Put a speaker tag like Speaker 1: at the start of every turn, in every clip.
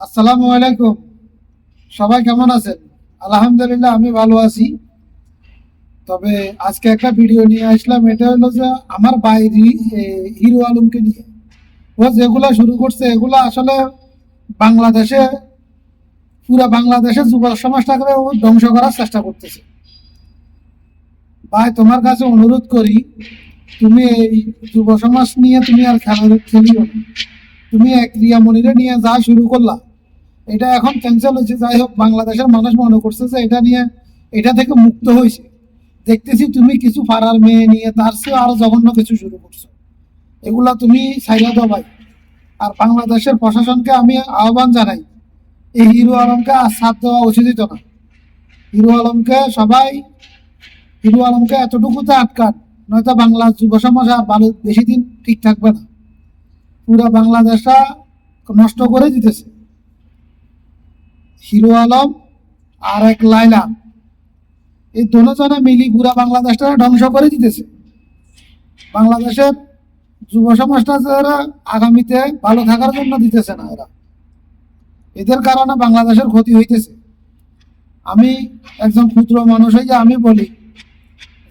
Speaker 1: আসসালামু আলাইকুম। সবাই কেমন আছেন? আলহামদুলিল্লাহ, আমি ভালো আছি। তবে আজকে একটা ভিডিও নিয়ে আসলাম। এটা হলো যে আমার বাইরি হিরো আলমকে নিয়ে। ও যেগুলা শুরু করছে, এগুলা আসলে বাংলাদেশে, পুরা বাংলাদেশের যুব সমাজটাকে ও ধ্বংস করার চেষ্টা করতেছে। ভাই, তোমার কাছে অনুরোধ করি, তুমি এই যুব সমাজ নিয়ে তুমি আর খেলা খেলিও তুমি এক রিয়ামণিরে নিয়ে যা শুরু করলা এটা এখন ক্যান্সেল হয়েছে। যাই হোক, বাংলাদেশের মানুষ মনে করছে যে এটা নিয়ে, এটা থেকে মুক্ত হয়েছে। দেখতেছি তুমি কিছু ফারার মেয়ে নিয়ে তার চেয়ে আরও জঘন্য কিছু শুরু করছ। এগুলা তুমি সাইরা দাও ভাই। আর বাংলাদেশের প্রশাসনকে আমি আহ্বান জানাই, এই হিরো আলমকে আর সাথ দেওয়া উচিত না। হিরো আলমকে সবাই, হিরো আলমকে এতটুকুতে আটকান, নয়তো বাংলা যুব সমাজ আর ভালো বেশি দিন ঠিক থাকবে না। পুরো বাংলাদেশটা নষ্ট করে দিতেছে। হিরো আলম আর এক লাইলা এই দুজনে মিলি পুরা বাংলাদেশটা ধ্বংস করে দিতেছে। বাংলাদেশের যুব সমাজটা যারা আগামীতে ভালো থাকার জন্য দিতেছে না এরা। এদের কারণে বাংলাদেশের ক্ষতি হইতেছে। আমি একজন ক্ষুদ্র মানুষ হয়ে আমি বলি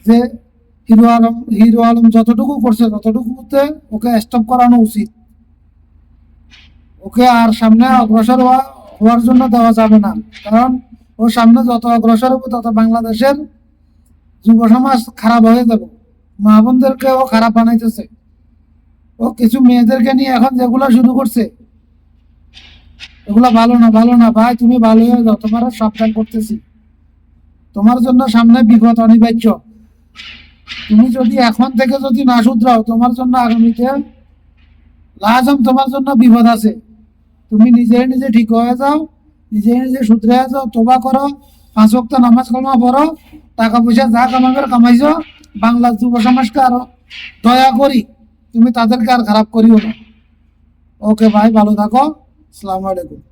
Speaker 1: যে, হিরো আলম হিরো আলম যতটুকু করছে, ততটুকুতে ওকে স্টপ করানো উচিত। ওকে আর সামনে অগ্রসর হওয়া হওয়ার জন্য দেওয়া যাবে না। কারণ ও সামনে যত অগ্রসর হবে, তত বাংলাদেশের যুব সমাজ খারাপ হয়ে যাবে। মা বোনদেরকে ও খারাপ বানাইতেছে। ও কিছু মেয়েদেরকে নিয়ে এখন যেগুলো শুরু করছে, এগুলো ভালো না ভালো না। ভাই, তুমি ভালো হয়ে যাও তোমার সাবধান করতেছি। তোমার জন্য সামনে বিপদ অনিবার্য। তুমি যদি এখন থেকে যদি না শুধরাও, তোমার জন্য আগামীতে লাজম, তোমার জন্য বিপদ আছে। তুমি নিজে নিজে ঠিক হয়ে যাও, নিজে নিজে শুধরে যাও, তোবা করো, পাঁচ অক্ত নামাজ কালমা পড়ো, টাকা পয়সা যা কামাবে কামাইছো বাংলা যুব সমাজকে আরও দয়া করি, তুমি তাদেরকে আর খারাপ করিও না। ওকে ভাই, ভালো থাকো। আসসালামু আলাইকুম।